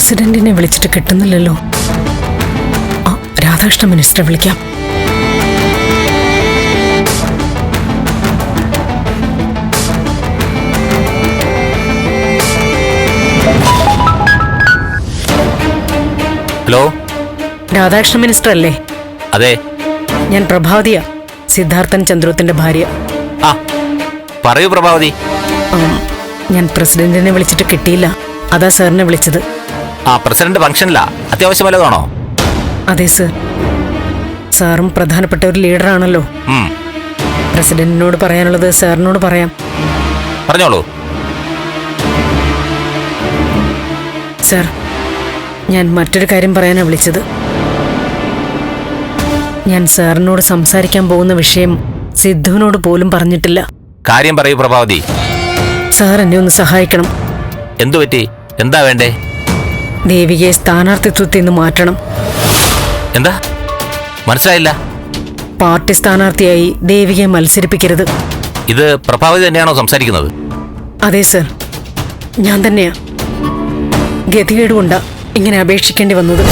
പ്രസിഡന്റിനെ വിളിച്ചിട്ട് കിട്ടുന്നില്ലല്ലോ. ആ രാധാകൃഷ്ണ മിനിസ്റ്ററെ വിളിക്കാം. ഹലോ? രാധാകൃഷ്ണ മിനിസ്റ്റർ അല്ലേ അതെ. ഞാൻ പ്രഭാവതിയ സിദ്ധാർത്ഥൻ ചന്ദ്രത്തിന്റെ ഭാര്യ. ആ പറയൂ പ്രഭാവതി. ഞാൻ പ്രസിഡന്റിനെ വിളിച്ചിട്ട് കിട്ടിയില്ല. അതാ സാറിനെ വിളിച്ചത്. ആ പ്രസിഡന്റ് ഫംഗ്ഷനിലാ അത്യാവശ്യം വല്ലതാണോ അതെ സർ. സാറും പ്രധാനപ്പെട്ട ഒരു ലീഡറാണല്ലോ. ആണല്ലോ പ്രസിഡന്റിനോട് പറയാനുള്ളത് സാറിനോട് പറയാം. പറഞ്ഞോളൂ. സർ ഞാൻ മറ്റൊരു കാര്യം പറയാനാണ് വിളിച്ചത്. ഞാൻ സാറിനോട് സംസാരിക്കാൻ പോകുന്ന വിഷയം സിദ്ധുവിനോട് പോലും പറഞ്ഞിട്ടില്ല. കാര്യം പറയൂ പ്രഭാവതി. സാർ എന്നെ ഒന്ന് സഹായിക്കണം. എന്തു പറ്റി? എന്താ വേണ്ടേ? ദേവികയെ സ്ഥാനാർത്ഥിത്വത്തിൽ നിന്ന് മാറ്റണം. എന്താ? മനസ്സിലായില്ല. പാർട്ടി സ്ഥാനാർത്ഥിയായി ദേവികയെ മത്സരിപ്പിക്കരുത്. ഇത് പ്രഭാവതി തന്നെയാണോ സംസാരിക്കുന്നത്? അതെ സർ. ഞാൻ തന്നെയാ. ഗതികേട് കൊണ്ടാ ഇങ്ങനെ അപേക്ഷിക്കേണ്ടി വന്നത്.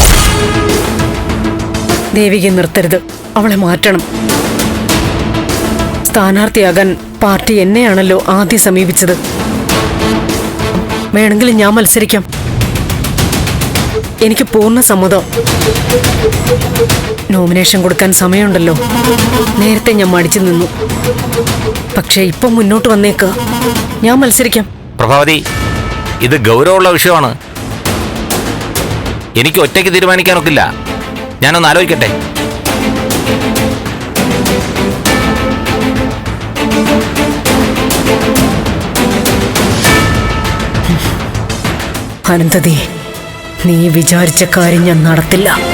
ദേവികയെ നിർത്തരുത്. അവളെ മാറ്റണം. സ്ഥാനാർത്ഥിയാകാൻ പാർട്ടി എന്നെയാണല്ലോ ആദ്യം സമീപിച്ചത്. വേണമെങ്കിൽ ഞാൻ മത്സരിക്കാം. എനിക്ക് പൂർണ സമ്മതം. നോമിനേഷൻ കൊടുക്കാൻ സമയമുണ്ടല്ലോ. നേരത്തെ ഞാൻ മടിച്ചു നിന്നു. പക്ഷേ ഇപ്പം മുന്നോട്ട് വന്നേക്ക. ഞാൻ മത്സരിക്കാം. പ്രഭാവതി ഇത് ഗൗരവമുള്ള വിഷയമാണ്. എനിക്ക് ഒറ്റയ്ക്ക് തീരുമാനിക്കാനൊക്കില്ല. ഞാനൊന്ന് ആലോചിക്കട്ടെ. അനന്തതി നീ വിചാരിച്ച കാര്യം ഞാൻ നടത്തില്ല.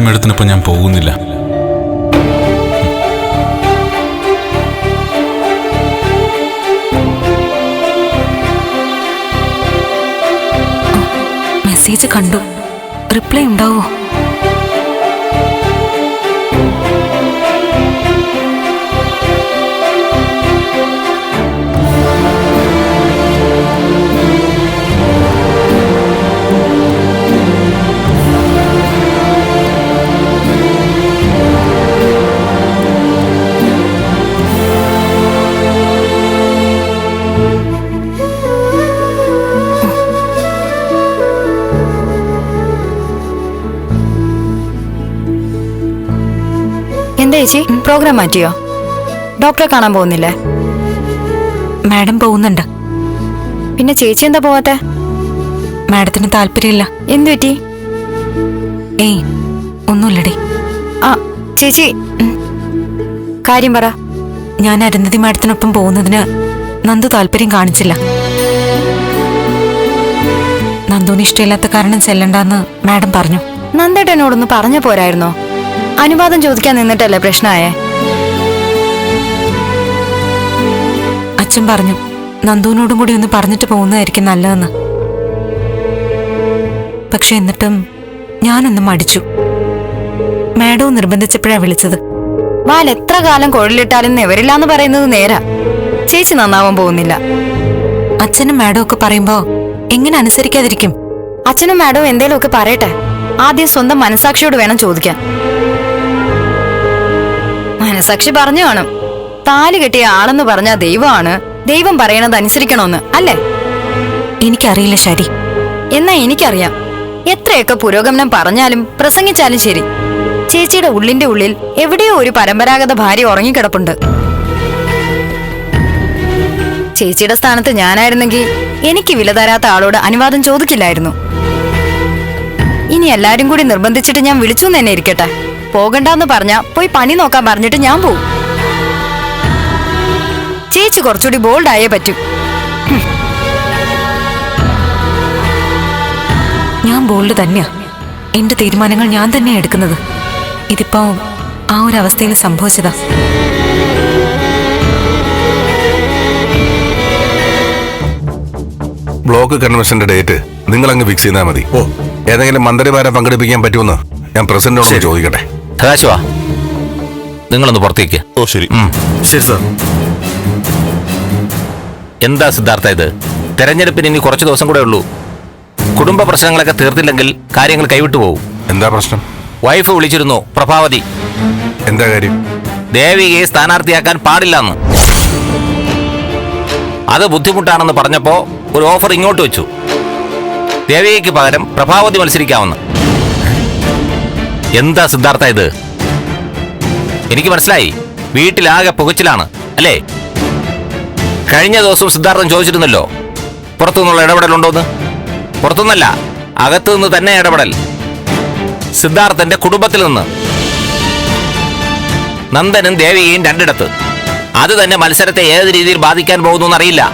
മേഡത്തിനൊപ്പം ഞാൻ പോകുന്നില്ല. മെസ്സേജ് കണ്ടു. റിപ്ലൈ ഉണ്ടാവോ? ചേച്ചി പ്രോഗ്രാം മാറ്റിയോ? ഡോക്ടറെ കാണാൻ പോകുന്നില്ലേ? മാഡം പോകുന്നുണ്ട്. പിന്നെ ചേച്ചി എന്താ പോവാത്തെ? മാഡത്തിന് താല്പര്യമില്ല. എന്തു പറ്റി? ഏയ് ഒന്നുമില്ലടി. ആ ചേച്ചി കാര്യം പറ. ഞാൻ അരുന്ധതി മാഡത്തിനൊപ്പം പോകുന്നതിന് നന്ദു താല്പര്യം കാണിച്ചില്ല. നന്ദുവിന് ഇഷ്ടമില്ലാത്ത കാരണം ചെല്ലണ്ടെന്ന് മാഡം പറഞ്ഞു. നന്ദേട്ടനോടൊന്ന് പറഞ്ഞു പോരായിരുന്നോ? അനുവാദം ചോദിക്കാൻ നിന്നിട്ടല്ലേ പ്രശ്നമായേ? അച്ഛൻ പറഞ്ഞു നന്ദുവിനോടും കൂടി ഒന്ന് പറഞ്ഞിട്ട് പോകുന്നതായിരിക്കും നല്ലതെന്ന്. പക്ഷെ എന്നിട്ടും ഞാനൊന്ന് മടിച്ചു. മാഡവും നിർബന്ധിച്ചപ്പോഴാ വിളിച്ചത്. വാൽ എത്ര കാലം കുഴലിട്ടാലും നിവരില്ലാന്ന് പറയുന്നത് നേരാ. ചേച്ചി നന്നാവാൻ പോകുന്നില്ല. അച്ഛനും മാഡവും ഒക്കെ പറയുമ്പോ എങ്ങനെ അനുസരിക്കാതിരിക്കും? അച്ഛനും മാഡവും എന്തേലുമൊക്കെ പറയട്ടെ. ആദ്യം സ്വന്തം മനസാക്ഷിയോട് വേണം ചോദിക്കാൻ. മനസാക്ഷി പറഞ്ഞു കാണും. താലി കെട്ടിയ ആളെന്ന് പറഞ്ഞ ദൈവമാണ്. ദൈവം പറയണത് അനുസരിക്കണമെന്ന് അല്ലേ? എനിക്കറിയില്ല ശരി. എന്നാ എനിക്കറിയാം. എത്രയൊക്കെ പുരോഗമനം പറഞ്ഞാലും പ്രസംഗിച്ചാലും ശരി. ചേച്ചിയുടെ ഉള്ളിന്റെ ഉള്ളിൽ എവിടെയോ ഒരു പരമ്പരാഗത ഭാര്യ ഉറങ്ങിക്കിടപ്പുണ്ട്. ചേച്ചിയുടെ സ്ഥാനത്ത് ഞാനായിരുന്നെങ്കിൽ എനിക്ക് വില തരാത്ത ആളോട് അനുവാദം ചോദിക്കില്ലായിരുന്നു ഇനി എല്ലാരും കൂടി നിർബന്ധിച്ചിട്ട് ഞാൻ വിളിച്ചു തന്നെ ഇരിക്കട്ടെ. പോകണ്ടെന്ന് പറഞ്ഞ പോയി പണി നോക്കാൻ പറഞ്ഞിട്ട് ഞാൻ പോവും. ചേച്ചി കുറച്ചുകൂടി ബോൾഡ് ആയേ പറ്റൂ ഞാൻ ബോൾഡ് തന്നെയാ. എന്റെ തീരുമാനങ്ങൾ ഞാൻ തന്നെയാ എടുക്കുന്നത്. ഇതിപ്പോ ആ ഒരു അവസ്ഥയിൽ സംഭവിച്ചതാ. ബ്ലോക്ക് കൺവെൻഷന്റെ ഡേറ്റ് നിങ്ങൾ അങ്ങ് ഫിക്സ് ചെയ്താൽ മതി. ഓ. ഏതെങ്കിലും മന്ത്രിമാരെ പങ്കെടുപ്പിക്കാൻ പറ്റുമെന്ന് ഞാൻ പ്രസിഡന്റിനോട് ചോദിക്കട്ടെ. സദാശിവ നിങ്ങളൊന്ന് പുറത്തേക്ക്. ഓ ശരി. ശരി സാർ. എന്താ സിദ്ധാർത്ഥ ഇത്? തെരഞ്ഞെടുപ്പിന് ഇനി കുറച്ച് ദിവസം കൂടെ ഉള്ളൂ. കുടുംബ പ്രശ്നങ്ങളൊക്കെ തീർത്തില്ലെങ്കിൽ കാര്യങ്ങൾ കൈവിട്ടു പോകും എന്താ പ്രശ്നം? വൈഫ് വിളിച്ചിരുന്നു പ്രഭാവതി. എന്താ കാര്യം? ദേവികയെ സ്ഥാനാർത്ഥിയാക്കാൻ പാടില്ലെന്ന്. അത് ബുദ്ധിമുട്ടാണെന്ന് പറഞ്ഞപ്പോ ഒരു ഓഫർ ഇങ്ങോട്ട് വെച്ചു. ദേവികയ്ക്ക് പകരം പ്രഭാവതി മത്സരിക്കാമെന്ന് എന്താ സിദ്ധാർത്ഥ ഇത്? എനിക്ക് മനസ്സിലായി. വീട്ടിലാകെ പുകച്ചിലാണ് അല്ലേ? കഴിഞ്ഞ ദിവസം സിദ്ധാർത്ഥൻ ചോദിച്ചിരുന്നല്ലോ പുറത്തുനിന്നുള്ള ഇടപെടലുണ്ടോന്ന്? പുറത്തുനിന്നല്ല അകത്തു നിന്ന് തന്നെ ഇടപെടൽ. സിദ്ധാർത്ഥന്റെ കുടുംബത്തിൽ നിന്ന്. നന്ദനും ദേവികയും രണ്ടിടത്ത്. അത് തന്നെ മത്സരത്തെ ഏത് രീതിയിൽ ബാധിക്കാൻ പോകുന്നു എന്നറിയില്ല.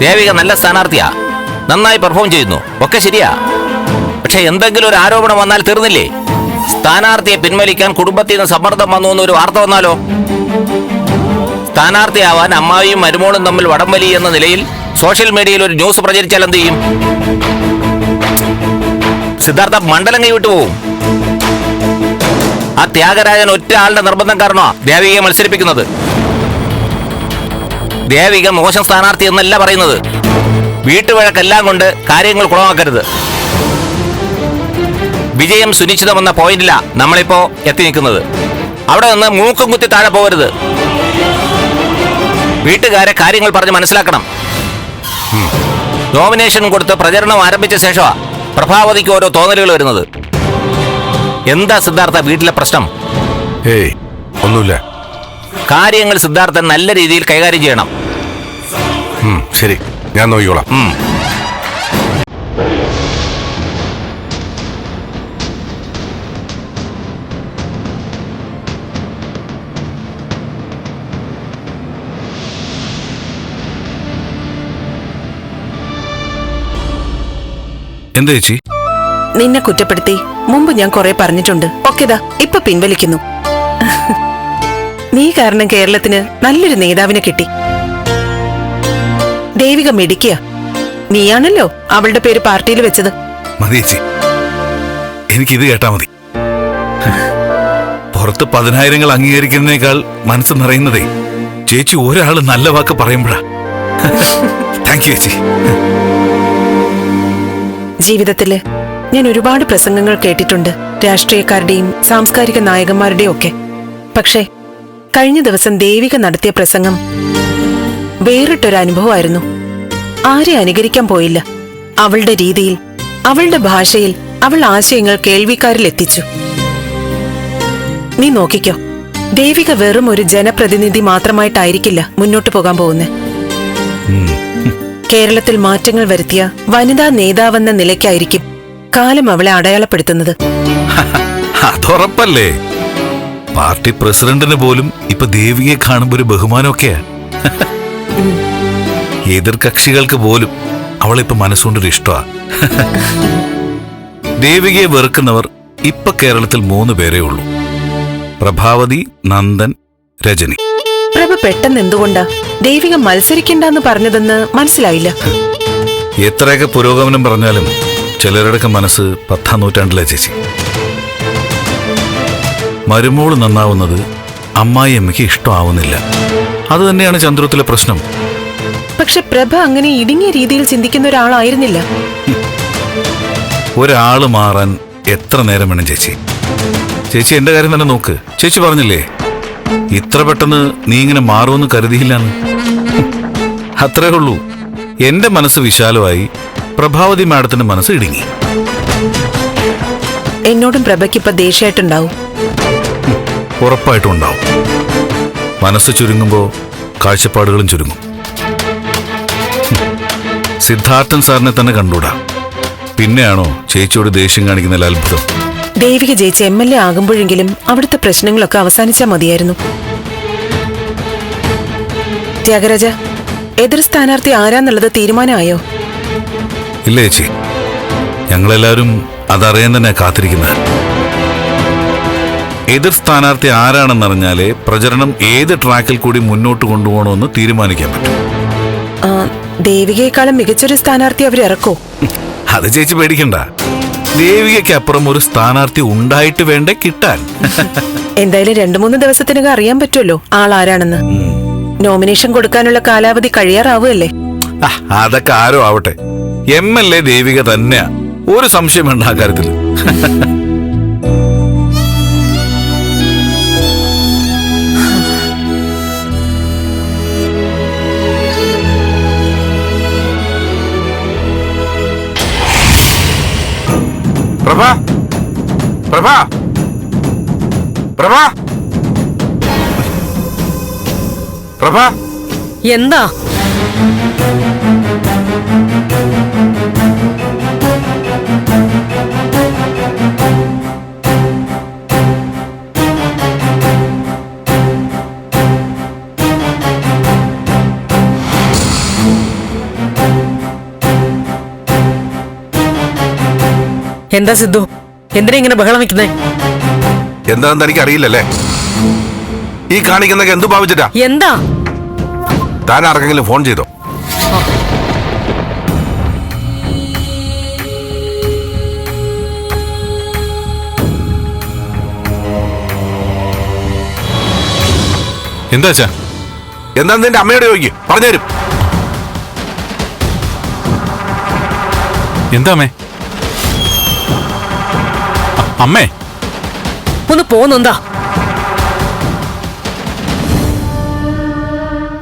ദേവിക നല്ല സ്ഥാനാർത്ഥിയാ. നന്നായി പെർഫോം ചെയ്യുന്നു. ഒക്കെ ശരിയാ. പക്ഷെ എന്തെങ്കിലും ഒരു ആരോപണം വന്നാൽ തീർന്നില്ലേ? സ്ഥാനാർത്ഥിയെ പിൻവലിക്കാൻ കുടുംബത്തിൽ നിന്ന് സമ്മർദ്ദം വന്നു എന്നൊരു വാർത്ത വന്നാലോ? സ്ഥാനാർത്ഥിയാവാൻ അമ്മായിയും മരുമോളും തമ്മിൽ വടംവലി എന്ന നിലയിൽ സോഷ്യൽ മീഡിയയിൽ ഒരു ന്യൂസ് പ്രചരിച്ചാൽ എന്ത് ചെയ്യും? സിദ്ധാർത്ഥ മണ്ഡലം കൈവിട്ടു പോവും. ആ ത്യാഗരാജൻ ഒറ്റ ആളുടെ നിർബന്ധം കാരണമാ ദേവികയെ മത്സരിപ്പിക്കുന്നത്. ദേവിക മോശം സ്ഥാനാർത്ഥി എന്നല്ല പറയുന്നത്. വീട്ടുവഴക്കെല്ലാം കൊണ്ട് കാര്യങ്ങൾ കുളമാക്കരുത്. വിജയം സുനിശ്ചിതമെന്ന പോയിന്റില നമ്മളിപ്പോ എത്തി നിൽക്കുന്നത്. അവിടെ നിന്ന് മൂക്കും കുത്തി താഴെ പോകരുത്. വീട്ടുകാരെ കാര്യങ്ങൾ പറഞ്ഞ് മനസ്സിലാക്കണം. നോമിനേഷൻ കൊടുത്ത് പ്രചരണം ആരംഭിച്ച ശേഷമാ പ്രഭാവതിക്ക് ഓരോ തോന്നലുകൾ വരുന്നത്. എന്താ സിദ്ധാർത്ഥ വീട്ടിലെ പ്രശ്നം? ഏയ് ഒന്നുമില്ല. കാര്യങ്ങൾ സിദ്ധാർത്ഥൻ നല്ല രീതിയിൽ കൈകാര്യം ചെയ്യണം. ശരി. ഞാൻ നോക്കിക്കോളാം. എന്താ ചേച്ചി? നിന്നെ കുറ്റപ്പെടുത്തി മുമ്പ് ഞാൻ കുറെ പറഞ്ഞിട്ടുണ്ട്. ഒക്കെതാ ഇപ്പൊ പിൻവലിക്കുന്നു. നീ കാരണം കേരളത്തിന് നല്ലൊരു നേതാവിനെ കിട്ടി. ദേവിക മിടിക്കുക നീയാണല്ലോ അവളുടെ പേര് പാർട്ടിയിൽ വെച്ചത്. മതി ചേച്ചി. എനിക്കിത് കേട്ടാ മതി. പുറത്ത് പതിനായിരങ്ങൾ അംഗീകരിക്കുന്നതിനേക്കാൾ മനസ്സ് നിറയുന്നതേ ചേച്ചി ഒരാൾ നല്ല വാക്ക് പറയുമ്പോഴാ. താങ്ക് യു ചേച്ചി. ജീവിതത്തിൽ. ഞാൻ ഒരുപാട് പ്രസംഗങ്ങൾ കേട്ടിട്ടുണ്ട്. രാഷ്ട്രീയക്കാരുടെയും സാംസ്കാരിക നായകന്മാരുടെയും ഒക്കെ. പക്ഷേ കഴിഞ്ഞ ദിവസം ദേവിക നടത്തിയ പ്രസംഗം വേറിട്ടൊരു അനുഭവമായിരുന്നു. ആരെ അനുകരിക്കാൻ പോയില്ല. അവളുടെ രീതിയിൽ അവളുടെ ഭാഷയിൽ അവൾ ആശയങ്ങൾ കേൾവിക്കാരിൽ എത്തിച്ചു. നീ നോക്കിക്കോ ദേവിക വെറും ഒരു ജനപ്രതിനിധി മാത്രമായിട്ടായിരിക്കില്ല മുന്നോട്ട് പോകാൻ പോകുന്നത് കേരളത്തിൽ മാറ്റങ്ങൾ വരുത്തിയ വനിതാ നേതാവെന്ന നിലയ്ക്കായിരിക്കും കാലം അവളെ അടയാളപ്പെടുത്തുന്നത്. അതുറപ്പല്ലേ? പാർട്ടി പ്രസിഡന്റിന് പോലും ഇപ്പൊ ദേവിയെ കാണുമ്പോ ഒരു ബഹുമാനമൊക്കെയാ. എതിർ കക്ഷികൾക്ക് പോലും അവളിപ്പോ മനസ്സുകൊണ്ടൊരു ഇഷ്ടമാ ദേവികയെ വെറുക്കുന്നവർ ഇപ്പൊ കേരളത്തിൽ മൂന്ന് പേരേ ഉള്ളൂ. പ്രഭാവതി നന്ദൻ രജനി. പെട്ടെന്ന് എന്തുകൊണ്ടാ ദൈവിക മത്സരിക്കണ്ടെന്ന് പറഞ്ഞതെന്ന് മനസ്സിലായില്ല. എത്രയൊക്കെ പുരോഗമനം പറഞ്ഞാലും ചിലരുടെയൊക്കെ മനസ്സ് പത്താം നൂറ്റാണ്ടിലെ ചേച്ചി. മരുമോൾ നന്നാവുന്നത് അമ്മായി അമ്മയ്ക്ക് ഇഷ്ടമാവുന്നില്ല. അത് തന്നെയാണ് ചന്ദ്രത്തിലെ പ്രശ്നം. പക്ഷെ പ്രഭ അങ്ങനെ ഇടുങ്ങിയ രീതിയിൽ ചിന്തിക്കുന്ന ഒരാളായിരുന്നില്ല. ഒരാൾ മാറാൻ എത്ര നേരം വേണം ചേച്ചി? ചേച്ചി എന്റെ കാര്യം തന്നെ നോക്ക്. ചേച്ചി പറഞ്ഞില്ലേ? ഇത്ര പെട്ടെന്ന് നീ ഇങ്ങനെ മാറുമെന്ന് കരുതിയില്ലാന്ന്? അത്രേ ഉള്ളൂ. എന്റെ മനസ്സ് വിശാലമായി പ്രഭാവതി മാഡത്തിന്റെ മനസ്സ് ഇടുങ്ങി. എന്നോടും പ്രഭയ്ക്ക് ഇപ്പൊ ദേഷ്യമായിട്ടുണ്ടാവും. ഉറപ്പായിട്ടും ഉണ്ടാവും മനസ്സ് ചുരുങ്ങുമ്പോ കാഴ്ചപ്പാടുകളും ചുരുങ്ങും. സിദ്ധാർത്ഥൻ സാറിനെ തന്നെ കണ്ടൂടാ. പിന്നെയാണോ ചേച്ചിയോട് ദേഷ്യം കാണിക്കുന്നതിൽ അത്ഭുതം? ദേവിക ജയിച്ച് എം എൽ എ ആകുമ്പോഴെങ്കിലും അവിടുത്തെ പ്രശ്നങ്ങളൊക്കെ അവസാനിച്ചാൽ മതിയായിരുന്നു. ത്യാഗരാജ എതിർ സ്ഥാനാർത്ഥി ആരാന്നുള്ളത് തീരുമാനമായോ? ഇല്ല ചേച്ചി. ഞങ്ങളെല്ലാവരും അതറിയാൻ തന്നെ കാത്തിരിക്കുന്നത്. എതിർ സ്ഥാനാർത്ഥി ആരാണെന്നറിഞ്ഞാലേ പ്രചരണം ഏത് ട്രാക്കിൽ കൂടി മുന്നോട്ട് കൊണ്ടുപോകണമെന്ന് തീരുമാനിക്കാൻ പറ്റും. ദേവികയെക്കാളും മികച്ചൊരു സ്ഥാനാർത്ഥി അവർ ഇറക്കോ? അത് ചേച്ചി പേടിക്കണ്ട. ദേവികയ്ക്ക് അപ്പുറം ഒരു സ്ഥാനാർത്ഥി ഉണ്ടായിട്ട് വേണ്ടേ കിട്ടാൻ? എന്തായാലും രണ്ടു മൂന്ന് ദിവസത്തിനകം അറിയാൻ പറ്റുമല്ലോ ആൾ ആരാണെന്ന്. നോമിനേഷൻ കൊടുക്കാനുള്ള കാലാവധി കഴിയാറാവുമല്ലേ ആ, അതൊക്കെ ആരോ ആവട്ടെ. എം എൽ എ ദേവിക തന്നെയാ. ഒരു സംശയം വേണ്ട ആ കാര്യത്തിൽ പ്രഭ? പ്രഭ? പ്രഭ? പ്രഭ? എന്താ? എന്താ സിദ്ധു? എന്തിനാ ഇങ്ങനെ ബഹളം വെക്കുന്നേ? എന്താന്ന് എനിക്ക് അറിയില്ലല്ലേ ഈ കാണിക്കുന്നൊക്കെ എന്തു ഭാവിച്ചിട്ടാ? എന്താ? താൻ ആർക്കെങ്കിലും ഫോൺ ചെയ്തോ? എന്താ അച്ഛാ? എന്താ നിന്റെ അമ്മയോട് ചോദിക്കും. പറഞ്ഞുതരും. എന്താ അമ്മേ? അമ്മേ. ഒന്ന് പോന്നെന്താ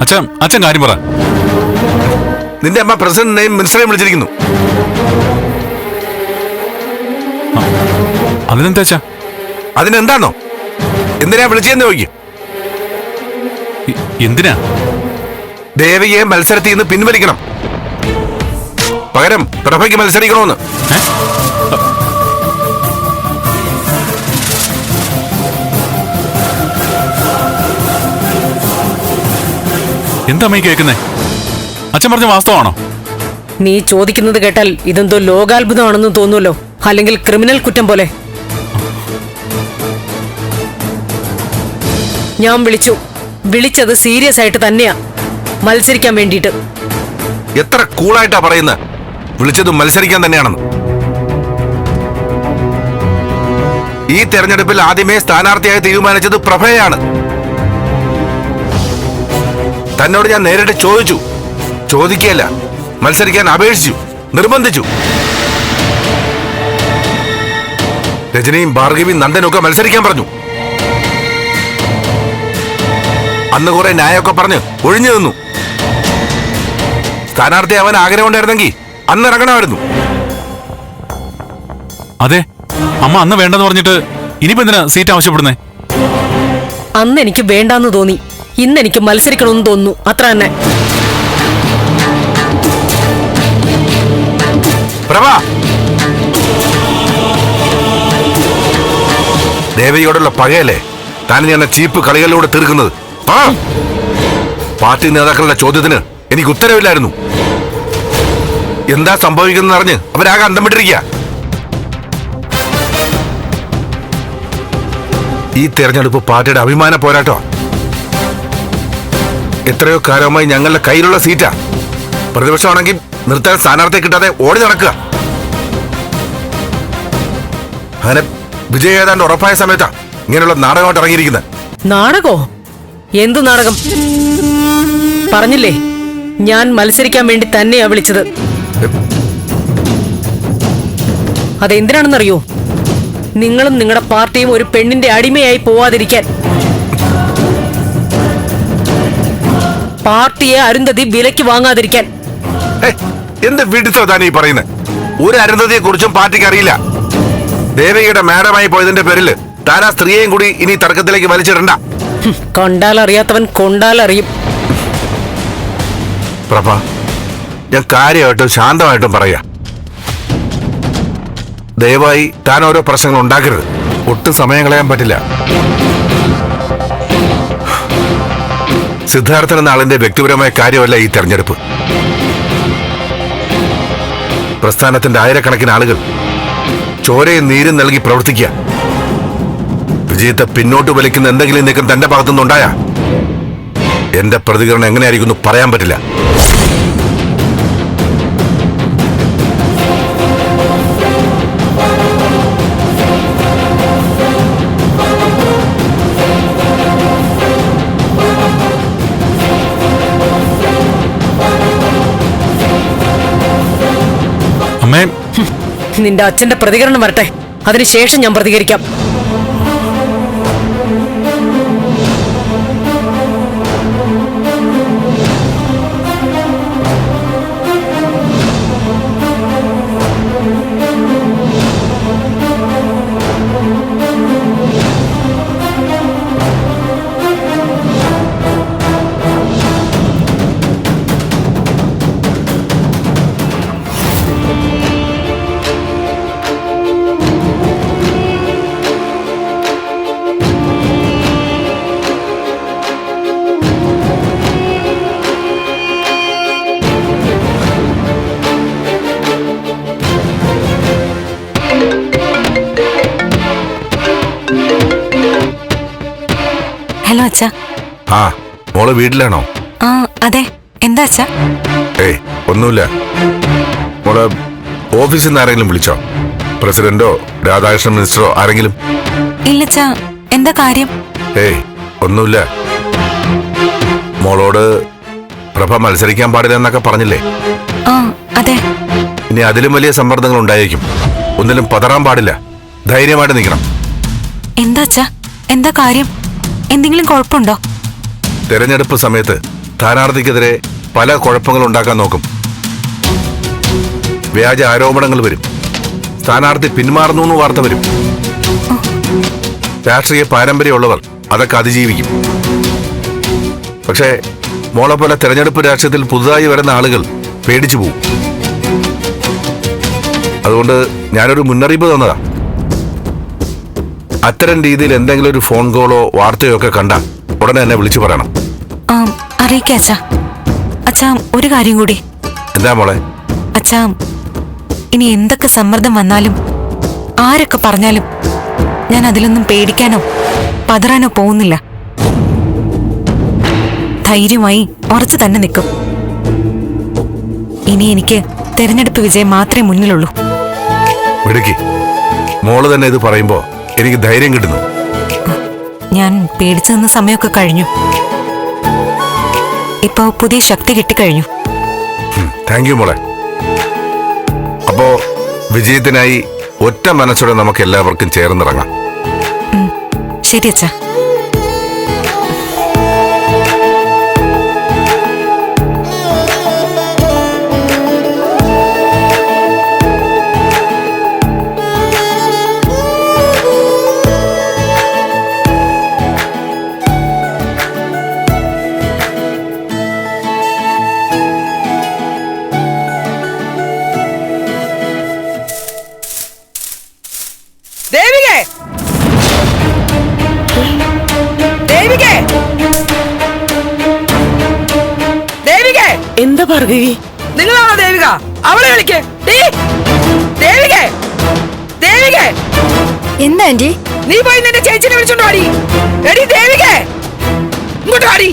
അച്ഛൻ അച്ഛൻ കാര്യം പറ. നിന്റെ അമ്മ പ്രസിഡന്റിനെയും മിനിസ്റ്ററെയും വിളിച്ചിരിക്കുന്നു. അതിനെന്താ അച്ഛാ? അതിനെന്താണോ എന്തിനാ വിളിച്ചെന്ന് ചോദിക്കും. എന്തിനാ? ദേവിയെ മത്സരത്തിൽ നിന്ന് പിൻവലിക്കണം. പകരം പ്രഭയ്ക്ക് മത്സരിക്കണമെന്ന്. ഏ? എന്താ അമ്മ കേൾക്കുന്നേ? അച്ഛൻ പറഞ്ഞ വാസ്തവാണോ നീ ചോദിക്കുന്നത് കേട്ടാൽ ഇതെന്തോ ലോകാത്ഭുതമാണെന്ന് തോന്നുമല്ലോ അല്ലെങ്കിൽ ക്രിമിനൽ കുറ്റം പോലെ. ഞാൻ വിളിച്ചു. വിളിച്ചത് സീരിയസ് ആയിട്ട് തന്നെയാ. മത്സരിക്കാൻ വേണ്ടിയിട്ട്. എത്ര കൂളായിട്ടാ പറയുന്നത് വിളിച്ചത് മത്സരിക്കാൻ തന്നെയാണെന്ന്. ഈ തെരഞ്ഞെടുപ്പിൽ ആദ്യമേ സ്ഥാനാർത്ഥിയായി തീരുമാനിച്ചത് പ്രഭയാണ്. തന്നോട് ഞാൻ നേരിട്ട് ചോദിച്ചു. ചോദിക്കുകയല്ല മത്സരിക്കാൻ അപേക്ഷിച്ചു. നിർബന്ധിച്ചു. രജനിയും ഭാർഗവിയും നന്ദനും ഒക്കെ മത്സരിക്കാൻ പറഞ്ഞു. അന്ന് കുറെ ന്യായമൊക്കെ പറഞ്ഞ് ഒഴിഞ്ഞു നിന്നു. സ്ഥാനാർത്ഥി അവൻ ആഗ്രഹം ഉണ്ടായിരുന്നെങ്കിൽ അന്ന് ഇറങ്ങണമായിരുന്നു. അതെ അമ്മ അന്ന് വേണ്ടെന്ന് പറഞ്ഞിട്ട് ഇനിയിപ്പോ എന്തിനാ സീറ്റ് ആവശ്യപ്പെടുന്നേ? അന്ന് എനിക്ക് വേണ്ടാന്ന് തോന്നി. ഇന്ന് എനിക്ക് മത്സരിക്കണമെന്ന് തോന്നുന്നു. അത്ര തന്നെ. ദേവിയോടുള്ള പകയല്ലേ? താൻ ഞാൻ ചീപ്പ് കളികളിലൂടെ തീർക്കുന്നത്. പാർട്ടി നേതാക്കളുടെ ചോദ്യത്തിന് എനിക്ക് ഉത്തരവില്ലായിരുന്നു. എന്താ സംഭവിക്കുന്നത് അറിഞ്ഞ് അവരാകെ അന്തം ഈ തെരഞ്ഞെടുപ്പ് പാർട്ടിയുടെ അഭിമാന പോരാട്ടോ എത്രയോ കാലമായി ഞങ്ങളുടെ കയ്യിലുള്ള സീറ്റാ. പ്രതിപക്ഷമാണെങ്കിൽ നിർത്താൻ സ്ഥാനാർത്ഥിയെ കിട്ടാതെ ഓടി നടക്കുക. അങ്ങനെ വിജയ ഏതാണ്ട് ഉറപ്പായ സമയത്താ ഇങ്ങനെയുള്ള നാടകമായിട്ട് ഇറങ്ങിയിരിക്കുന്നത്. നാടകോ? എന്തു നാടകം? പറഞ്ഞില്ലേ ഞാൻ മത്സരിക്കാൻ വേണ്ടി തന്നെയാ വിളിച്ചത്. അതെന്തിനാണെന്നറിയോ? നിങ്ങളും നിങ്ങളുടെ പാർട്ടിയും ഒരു പെണ്ണിന്റെ അടിമയായി പോവാതിരിക്കാൻ. പാർട്ടിയെ അരുന്ധതി വിലയ്ക്ക് വാങ്ങാതിരിക്കാൻ. എന്ത് വിഡിത്തോ താൻ ഈ പറയുന്നത് ഒരു അരുന്ധതിയെ കുറിച്ചും പാർട്ടിക്ക് അറിയില്ല. ദേവികയുടെ മാഡമായി പോയതിന്റെ പേരിൽ താൻ ആ സ്ത്രീയെയും കൂടി ഇനി തർക്കത്തിലേക്ക് വലിച്ചിടണ്ട. കണ്ടാൽ അറിയാത്തവൻ കൊണ്ടാൽ അറിയും. പ്രഭ ഞാൻ കാര്യമായിട്ടും ശാന്തമായിട്ടും പറയാ. ദയവായി താൻ ഓരോ പ്രശ്നങ്ങൾ ഉണ്ടാക്കരുത്. ഒട്ടും സമയം കളയാൻ പറ്റില്ല. സിദ്ധാർത്ഥൻ എന്ന ആളിന്റെ വ്യക്തിപരമായ കാര്യമല്ല ഈ തെരഞ്ഞെടുപ്പ്. പ്രസ്ഥാനത്തിന്റെ ആയിരക്കണക്കിന് ആളുകൾ ചോരയും നീരും നൽകി പ്രവർത്തിക്കുക. വിജയത്തെ പിന്നോട്ട് വലിക്കുന്ന എന്തെങ്കിലും നീക്കം തന്റെ ഭാഗത്തുനിന്നുണ്ടായ? എന്റെ പ്രതികരണം എങ്ങനെയായിരിക്കുന്നു പറയാൻ പറ്റില്ല. നിന്റെ അച്ഛന്റെ പ്രതികരണം വരട്ടെ. അതിനുശേഷം ഞാൻ പ്രതികരിക്കാം. മോൾ വീട്ടിലാണോ? ആ അതെ. എന്താ അച്ഛാ? ഏയ് ഒന്നുമില്ല. മോൾ ഓഫീസിൽ നിന്ന് ആരെങ്കിലും വിളിച്ചോ? പ്രസിഡന്റോ രാധാകൃഷ്ണൻ മിനിസ്റ്ററോ ആരെങ്കിലും? ഇല്ലച്ചാ എന്താ കാര്യം? ഏയ് ഒന്നുമില്ല. മോളോട് പ്രഭ മത്സരിക്കാൻ പാടില്ല എന്നൊക്കെ പറഞ്ഞില്ലേ? ആ അതെ. ഇനി അതിലും വലിയ സമ്മർദ്ദങ്ങൾ ഉണ്ടായേക്കും. ഒന്നിലും പതറാൻ പാടില്ല. ധൈര്യമായിട്ട് നിൽക്കണം. എന്താ അച്ഛാ? എന്താ കാര്യം? എന്തെങ്കിലും കുഴപ്പമുണ്ടോ? തെരഞ്ഞെടുപ്പ് സമയത്ത് സ്ഥാനാർത്ഥിക്കെതിരെ പല കുഴപ്പങ്ങൾ ഉണ്ടാക്കാൻ നോക്കും. വ്യാജ ആരോപണങ്ങൾ വരും. സ്ഥാനാർത്ഥി പിന്മാറുന്നു എന്ന് വാർത്ത വരും. രാഷ്ട്രീയ പാരമ്പര്യമുള്ളവർ അതൊക്കെ അതിജീവിക്കും. പക്ഷേ മോളെ പോലെ തെരഞ്ഞെടുപ്പ് രാഷ്ട്രീയത്തിൽ പുതുതായി വരുന്ന ആളുകൾ പേടിച്ചു പോകും അതുകൊണ്ട് ഞാനൊരു മുന്നറിയിപ്പ് തന്നതാ. അത്തരം രീതിയിൽ എന്തെങ്കിലും ഒരു ഫോൺ കോളോ വാർത്തയോ ഒക്കെ കണ്ട ഉടനെ എന്നെ വിളിച്ചു പറയണം. ആ അറിയിക്കാം അച്ഛാ. അച്ഛാ ഒരു കാര്യം കൂടി. എന്താ മോളെ? അച്ഛാ ഇനി എന്തൊക്കെ സമ്മർദ്ദം വന്നാലും ആരൊക്കെ പറഞ്ഞാലും ഞാൻ അതിലൊന്നും പേടിക്കാനോ പതറാനോ പോകുന്നില്ല. ധൈര്യമായി ഉറച്ചു തന്നെ നിൽക്കും. ഇനി എനിക്ക് തെരഞ്ഞെടുപ്പ് വിജയം മാത്രമേ മുന്നിലുള്ളൂ. മിടുക്കി. മോൾ തന്നെ ഇത് പറയുമ്പോ എനിക്ക് ധൈര്യം കിട്ടുന്നു. ഞാൻ പേടിച്ചു നിന്ന സമയമൊക്കെ കഴിഞ്ഞു. ഇപ്പോ പുതിയ ശക്തി കിട്ടിക്കഴിഞ്ഞു. താങ്ക് യു മോളെ. അപ്പോ വിജയത്തിനായി ഒറ്റ മനസ്സോടെ നമുക്ക് എല്ലാവർക്കും ചേർന്നിറങ്ങാം ശരി അച്ഛാ. ദേവികേ! ദേവികേ! എന്താ ഭാർഗവി? നിങ്ങളാണോ ദേവിക? അവളെ വിളിക്കേ. ദേവികേ! ദേവികേ! എന്താ ആന്റി? നീ പോയി നിന്റെ ചേച്ചിനെ വിളിച്ചോണ്ട് വാടി. എടി ദേവികേ! ഇങ്ങോട്ട് വാടി.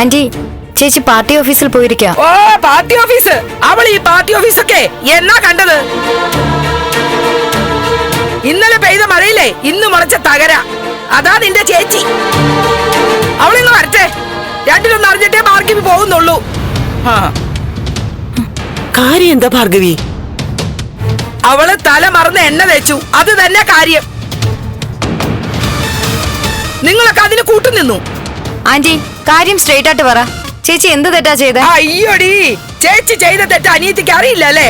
ആന്റി ചേച്ചി പാർട്ടി ഓഫീസിൽ പോയിരിക്കാം. ഓ പാർട്ടി ഓഫീസ്. അവൾ ഈ പാർട്ടി ഓഫീസൊക്കെ എന്നാ കണ്ടത്? ഇന്നലെ പെയ്ത മഴയില്ലേ ഇന്ന് മുളച്ച തകര. അതാ നിന്റെ ചേച്ചി. അവളിന്ന് വരട്ടെ. രണ്ടിലൊന്നും അറിഞ്ഞിട്ടേ ഭാർഗവി പോകുന്നുള്ളൂ. ആ കാര്യം എന്താ ഭാർഗവി? അവൾ തല മറന്ന് എണ്ണ തേച്ചു. അത് തന്നെ കാര്യം. നിങ്ങളൊക്കെ അതിന് കൂട്ടുനിന്നു ആന്റി കാര്യം സ്ട്രേറ്റ് ആയിട്ട് പറ. ചേച്ചി എന്ത് തെറ്റാ ചെയ്തേ? അയ്യോടി. ചേച്ചി ചെയ്ത തെറ്റ് അനിയത്തിക്ക് അറിയില്ല അല്ലേ?